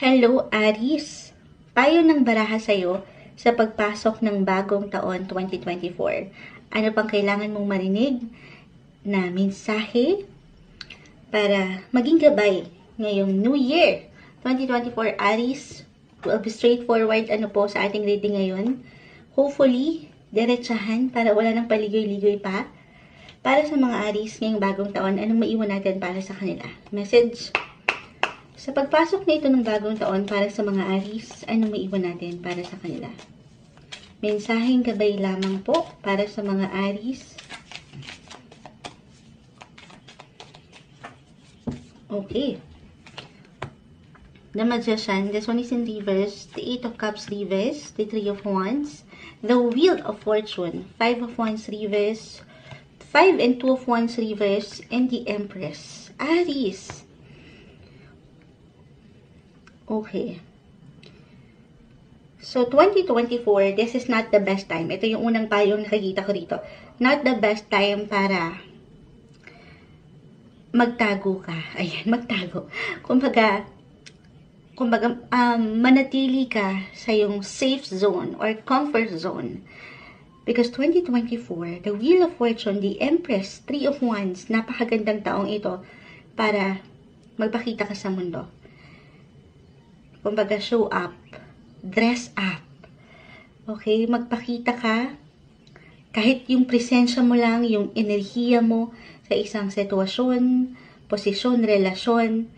Hello, Aris! Payo ng baraha sa'yo sa pagpasok ng bagong taon 2024. Ano pang kailangan mong marinig na mensahe para maging gabay ngayong New Year 2024 Aris? Will be straightforward ano po sa ating reading ngayon. Hopefully, diretsahan para wala nang paligoy-ligoy pa. Para sa mga Aris ngayong bagong taon, anong maiwan natin para sa kanila? Message sa pagpasok na ito ng bagong taon para sa mga Aris, ano maiwan natin para sa kanila? Mensaheng gabay lamang po para sa mga Aris. Okay. The Magician, this one is in reverse. The Eight of Cups reverse. The Three of Wands. The Wheel of Fortune. Five of Wands reverse. Five and Two of Wands reverse. And the Empress. Aries. Okay. So, 2024, this is not the best time. Ito yung unang payong nakikita ko rito. Not the best time para magtago ka. Ayan, magtago. Kumbaga, kumbaga, um, manatili ka sa yung safe zone or comfort zone. Because 2024, the Wheel of Fortune, the Empress, Three of Wands, napakagandang taong ito para magpakita ka sa mundo. Kumbaga, show up. Dress up. Okay? Magpakita ka. Kahit yung presensya mo lang, yung enerhiya mo sa isang sitwasyon, posisyon, relasyon.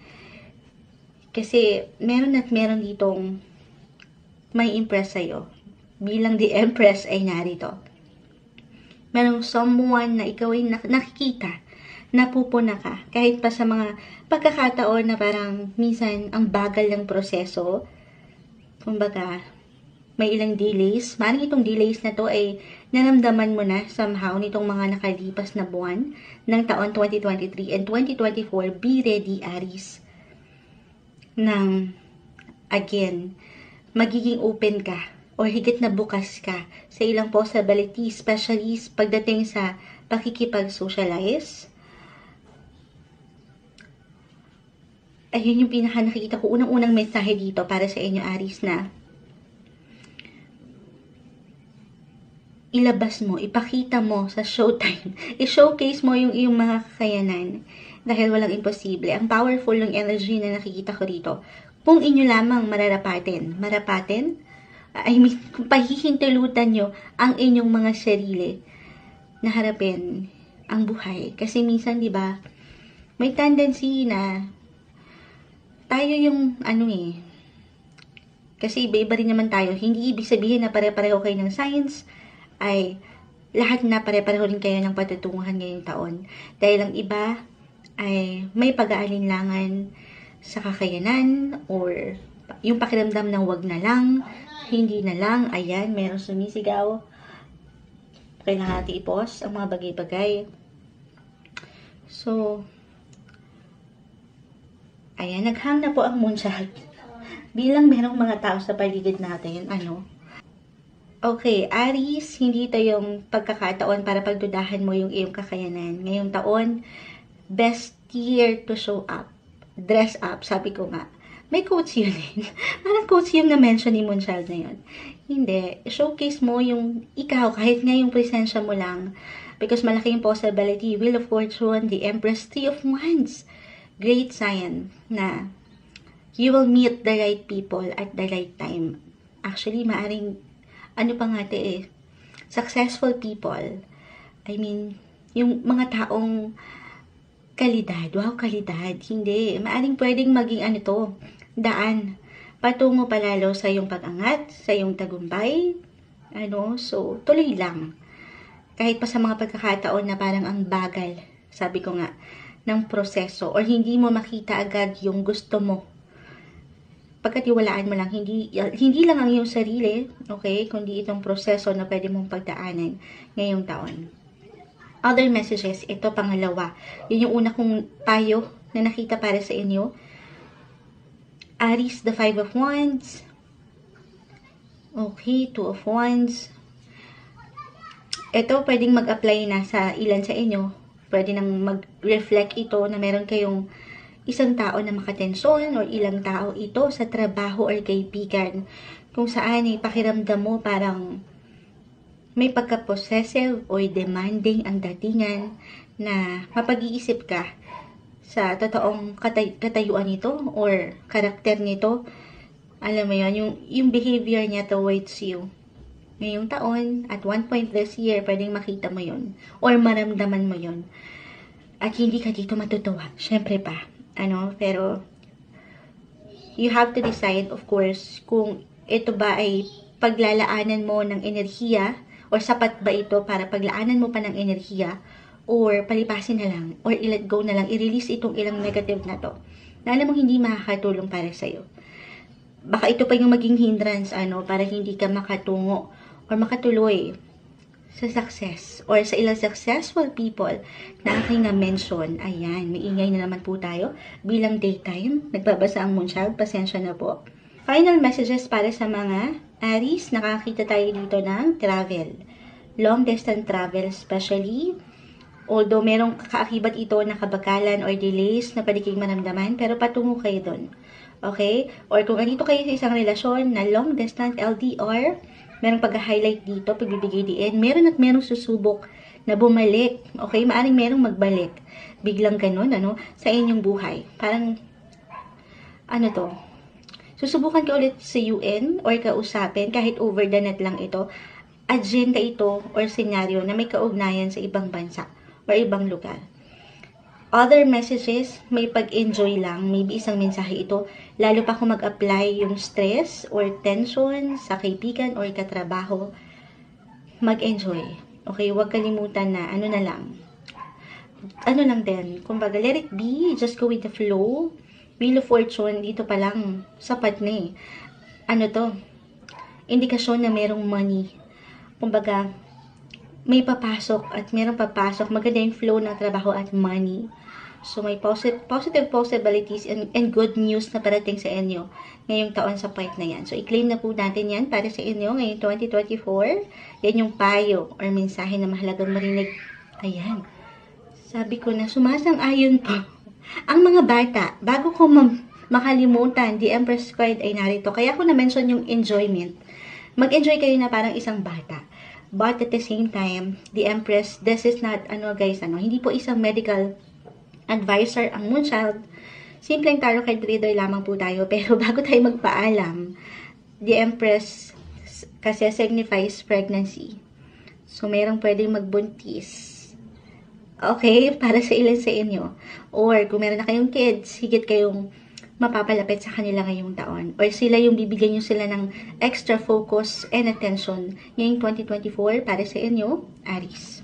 Kasi, meron at meron ditong may impress sa'yo. Bilang the empress ay narito. Merong someone na ikaw ay nakikita napupuna ka. Kahit pa sa mga pagkakataon na parang minsan ang bagal ng proseso, kumbaga, may ilang delays. Maring itong delays na to ay naramdaman mo na somehow nitong mga nakalipas na buwan ng taon 2023 and 2024. Be ready, Aries. Nang, again, magiging open ka or higit na bukas ka sa ilang possibilities, especially pagdating sa pakikipag-socialize, ayun yung pinaka nakikita ko, unang-unang mensahe dito para sa inyo, Aris, na ilabas mo, ipakita mo sa showtime, i-showcase mo yung iyong mga kakayanan dahil walang imposible. Ang powerful ng energy na nakikita ko dito. Kung inyo lamang mararapatin, marapatin, I mean, kung pahihintilutan nyo ang inyong mga sarili na harapin ang buhay. Kasi minsan, di ba, may tendency na tayo yung ano eh, kasi iba-iba rin naman tayo. Hindi ibig sabihin na pare-pareho kayo ng science ay lahat na pare-pareho rin kayo ng patutunguhan ngayong taon. Dahil ang iba ay may pag-aalinlangan sa kakayanan or yung pakiramdam ng wag na lang, hindi na lang, ayan, meron sumisigaw. Kailangan natin ipos ang mga bagay-bagay. So, Ayan, naghang na po ang moonshot. Bilang merong mga tao sa paligid natin, ano. Okay, Aries, hindi ito yung pagkakataon para pagdudahan mo yung iyong kakayanan. Ngayong taon, best year to show up. Dress up, sabi ko nga. May quotes yun eh. Parang quotes yung na-mention ni Moonchild na yun. Hindi. Showcase mo yung ikaw, kahit nga yung presensya mo lang. Because malaki yung possibility. Wheel of Fortune, the Empress, Three of Wands great sign na you will meet the right people at the right time. Actually, maaring, ano pa nga te eh, successful people. I mean, yung mga taong kalidad, wow, kalidad, hindi. Maaring pwedeng maging ano to, daan, patungo palalo sa yung pag-angat, sa yung tagumpay, ano, so, tuloy lang. Kahit pa sa mga pagkakataon na parang ang bagal, sabi ko nga, ng proseso or hindi mo makita agad yung gusto mo. Pagkatiwalaan mo lang, hindi, hindi lang ang iyong sarili, okay, kundi itong proseso na pwede mong pagdaanan ngayong taon. Other messages, ito pangalawa. Yun yung una kong payo na nakita para sa inyo. Aries, the Five of Wands. Okay, Two of Wands. Ito, pwedeng mag-apply na sa ilan sa inyo pwede nang mag-reflect ito na meron kayong isang tao na makatensyon or ilang tao ito sa trabaho or kaibigan kung saan ay pakiramdam mo parang may pagka-possessive or demanding ang datingan na mapag-iisip ka sa totoong katay- katayuan nito or karakter nito. Alam mo yun, yung, yung behavior niya towards you. Ngayong taon, at one point this year, pwedeng makita mo yun. Or maramdaman mo yun. At hindi ka dito matutuwa. Siyempre pa. Ano, pero you have to decide, of course, kung ito ba ay paglalaanan mo ng enerhiya or sapat ba ito para paglaanan mo pa ng enerhiya or palipasin na lang or i-let go na lang, i-release itong ilang negative na to na alam mo hindi makakatulong para sa'yo. Baka ito pa yung maging hindrance ano, para hindi ka makatungo or makatuloy sa success or sa ilang successful people na aking na-mention. Ayan, may ingay na naman po tayo bilang daytime. Nagbabasa ang Moonchild, pasensya na po. Final messages para sa mga Aries, nakakita tayo dito ng travel. Long distance travel especially. Although merong kaakibat ito na kabagalan or delays na pwede kayong maramdaman, pero patungo kayo doon. Okay? Or kung andito kayo sa isang relasyon na long distance LDR, merong pag-highlight dito, pagbibigay diin, meron at merong susubok na bumalik. Okay? Maaring merong magbalik. Biglang ganun, ano, sa inyong buhay. Parang, ano to, susubukan ka ulit sa UN or kausapin, kahit over the net lang ito, agenda ito or senaryo na may kaugnayan sa ibang bansa or ibang lugar. Other messages, may pag-enjoy lang, maybe isang mensahe ito, lalo pa kung mag-apply yung stress or tension sa kaibigan or katrabaho, mag-enjoy. Okay, huwag kalimutan na, ano na lang, ano lang din, kumbaga, let it be, just go with the flow. Wheel of Fortune, dito pa lang, sapat na eh. Ano to? Indikasyon na merong money. Kumbaga, may papasok at merong papasok. Maganda yung flow ng trabaho at money. So, may positive, positive possibilities and, and good news na parating sa inyo ngayong taon sa point na yan. So, i-claim na po natin yan para sa inyo ngayong 2024. Yan yung payo or mensahe na mahalagang marinig. Ayan. Sabi ko na sumasang-ayon po. Ang mga bata, bago ko ma- makalimutan, the Empress card ay narito. Kaya ko na-mention yung enjoyment. Mag-enjoy kayo na parang isang bata. But at the same time, the Empress, this is not, ano guys, ano, hindi po isang medical advisor ang Moonchild. Simpleng tarot card reader lamang po tayo. Pero bago tayo magpaalam, the Empress kasi signifies pregnancy. So, merong pwedeng magbuntis. Okay? Para sa ilan sa inyo. Or, kung meron na kayong kids, higit kayong mapapalapit sa kanila ngayong taon. Or sila yung bibigyan nyo sila ng extra focus and attention ngayong 2024 para sa inyo, Aries.